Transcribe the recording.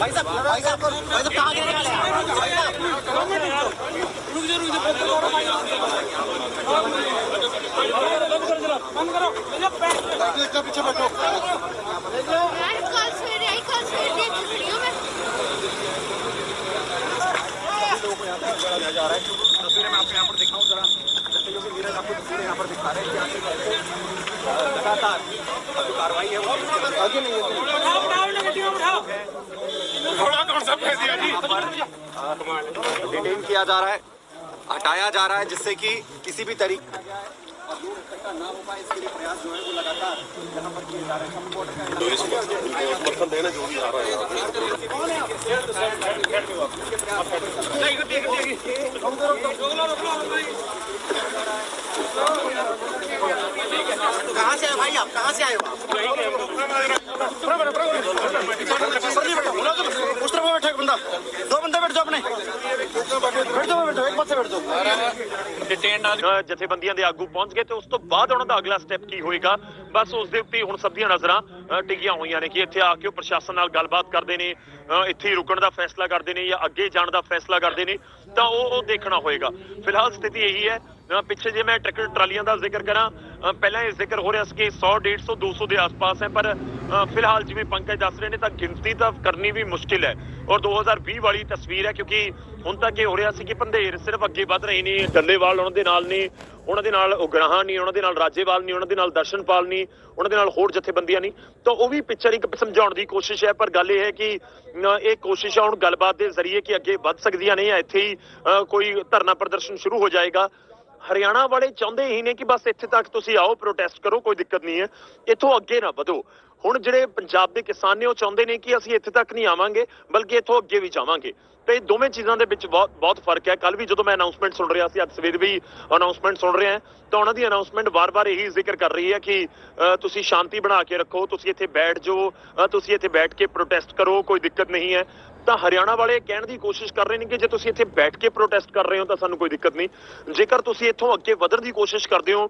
भाई साहब भाई साहब भाई साहब कहाँ तस्वीरें मैं आपको यहाँ पर दिखाऊँ जरा। तस्वीरों की नीरज आपको तस्वीरें यहाँ पर दिखा रहे हैं। किया जा रहा है, हटाया जा रहा है जिससे कि किसी भी तरीके ना हो पाए इसके जो है वो लगातार यहाँ पर किए जा रहे हैं संपूर्ण का कहाँ से आए भाई आप? कहाँ से आए हो आप? बैठे बंदा। दो जाओ ਅ, ਜਥੇਬੰਦੀਆਂ ਦੇ ਆਗੂ ਪਹੁੰਚ ਗਏ ਤੇ ਉਸ ਤੋਂ ਬਾਅਦ ਉਹਨਾਂ ਦਾ ਅਗਲਾ ਸਟੈਪ ਕੀ ਹੋਏਗਾ? ਬਸ ਉਸ ਦੇ ਉੱਤੇ ਹੁਣ ਸਭ ਦੀਆਂ ਨਜ਼ਰਾਂ ਅ, ਟਿਕੀਆਂ ਹੋਈਆਂ ਨੇ ਕਿ ਇੱਥੇ ਆ ਕੇ ਉਹ ਪ੍ਰਸ਼ਾਸਨ ਨਾਲ ਗੱਲਬਾਤ ਕਰਦੇ ਨੇ ਇੱਥੇ ਹੀ ਰੁਕਣ ਦਾ ਫੈਸਲਾ ਕਰਦੇ ਨੇ ਜਾਂ ਅੱਗੇ ਜਾਣ ਦਾ ਫੈਸਲਾ ਕਰਦੇ ਨੇ ਤਾਂ ਉਹ ਉਹ ਦੇਖਣਾ ਹੋਏਗਾ। ਫਿਲਹਾਲ ਸਥਿਤੀ ਇਹੀ ਹੈ ਪਿੱਛੇ ਜੇ ਮੈਂ ਟਰੈਕਟਰ ਟਰਾਲੀਆਂ ਦਾ ਜ਼ਿਕਰ ਕਰਾਂ ਪਹਿਲਾਂ ਇਹ ਜ਼ਿਕਰ ਹੋ ਰਿਹਾ ਸੀ ਕਿ 100 150 200 ਦੇ ਆਸ-ਪਾਸ ਹੈ, ਪਰ ਫਿਲਹਾਲ ਜਿਵੇਂ ਪੰਕਜ ਦੱਸ ਰਹੇ ਨੇ ਤਾਂ ਗਿਣਤੀ ਤਾਂ ਕਰਨੀ ਵੀ ਮੁਸ਼ਕਿਲ ਹੈ। ਔਰ 2020 ਵਾਲੀ ਤਸਵੀਰ ਹੈ, ਕਿਉਂਕਿ ਹੁਣ ਤੱਕ ਇਹ ਹੋ ਰਿਹਾ ਸੀ ਕਿ ਪੰਧੇਰ ਸਿਰਫ ਅੱਗੇ ਵੱਧ ਰਹੇ ਨੇ, ਡੱਲੇਵਾਲ ਉਹਨਾਂ ਦੇ ਨਾਲ ਨੇ, ਉਹਨਾਂ ਦੇ ਨਾਲ ਉਗਰਾਹਾਂ ਨਹੀਂ ਉਹਨਾਂ ਦੇ ਨਾਲ ਰਾਜੇਵਾਲ ਨਹੀਂ ਉਹਨਾਂ ਦੇ ਨਾਲ ਦਰਸ਼ਨਪਾਲ ਨਹੀਂ ਉਹਨਾਂ ਦੇ ਨਾਲ ਹੋਰ ਜਥੇਬੰਦੀਆਂ ਨਹੀਂ ਤਾਂ ਉਹ ਵੀ ਪਿਕਚਰ ਇੱਕ ਸਮਝਾਉਣ ਦੀ ਕੋਸ਼ਿਸ਼ ਹੈ, ਪਰ ਗੱਲ ਇਹ ਹੈ ਕਿ ਇਹ ਕੋਸ਼ਿਸ਼ਾਂ ਹੁਣ ਗੱਲਬਾਤ ਦੇ ਜ਼ਰੀਏ ਕਿ ਅੱਗੇ ਵੱਧ ਸਕਦੀਆਂ ਨੇ ਜਾਂ ਇੱਥੇ ਹੀ ਕੋਈ ਧਰਨਾ ਪ੍ਰਦਰਸ਼ਨ ਸ਼ੁਰੂ ਹੋ ਜਾਏਗਾ। ਹਰਿਆਣਾ ਵਾਲੇ ਚਾਹੁੰਦੇ ਹੀ ਨੇ ਕਿ ਬਸ ਇੱਥੇ ਤੱਕ ਤੁਸੀਂ ਆਓ ਪ੍ਰੋਟੈਸਟ ਕਰੋ, ਕੋਈ ਦਿੱਕਤ ਨਹੀਂ ਹੈ। ਇੱਥੋਂ ਅੱਗੇ ਨਾ ਵਧੋ। ਹੁਣ ਜਿਹੜੇ ਪੰਜਾਬ ਦੇ ਕਿਸਾਨ ਨੇ, ਉਹ ਚਾਹੁੰਦੇ ਨੇ ਕਿ ਅਸੀਂ ਇੱਥੇ ਤੱਕ ਨਹੀਂ ਆਵਾਂਗੇ, ਬਲਕਿ ਇੱਥੋਂ ਅੱਗੇ ਵੀ ਜਾਵਾਂਗੇ। ਤੇ ਇਹ ਦੋਵੇਂ ਚੀਜ਼ਾਂ ਦੇ ਵਿੱਚ ਬਹੁਤ ਬਹੁਤ ਫ਼ਰਕ ਹੈ। ਕੱਲ ਵੀ ਜਦੋਂ ਮੈਂ ਅਨਾਉਂਸਮੈਂਟ ਸੁਣ ਰਿਹਾ ਸੀ, ਅੱਜ ਸਵੇਰ ਵੀ ਅਨਾਉਂਸਮੈਂਟ ਸੁਣ ਰਿਹਾ ਤਾਂ ਉਹਨਾਂ ਦੀ ਅਨਾਉਂਸਮੈਂਟ ਵਾਰ-ਵਾਰ ਇਹੀ ਜ਼ਿਕਰ ਕਰ ਰਹੀ ਹੈ ਕਿ ਤੁਸੀਂ ਸ਼ਾਂਤੀ ਬਣਾ ਕੇ ਰੱਖੋ, ਤੁਸੀਂ ਇੱਥੇ ਬੈਠ ਜਾਓ ਤੁਸੀਂ ਇੱਥੇ ਬੈਠ ਕੇ ਪ੍ਰੋਟੈਸਟ ਕਰੋ, ਕੋਈ ਦਿੱਕਤ ਨਹੀਂ ਹੈ। ਤਾਂ ਹਰਿਆਣਾ ਵਾਲੇ ਕਹਿਣ ਦੀ ਕੋਸ਼ਿਸ਼ ਕਰ ਰਹੇ ਨੇ ਕਿ ਜੇ ਤੁਸੀਂ ਇੱਥੇ ਬੈਠ ਕੇ ਪ੍ਰੋਟੈਸਟ ਕਰ ਰਹੇ ਹੋ ਤਾਂ ਸਾਨੂੰ ਕੋਈ ਦਿੱਕਤ ਨਹੀਂ। ਜੇਕਰ ਤੁਸੀਂ ਇੱਥੋਂ ਅੱਗੇ ਵਧਣ ਦੀ ਕੋਸ਼ਿਸ਼ ਕਰਦੇ ਹੋ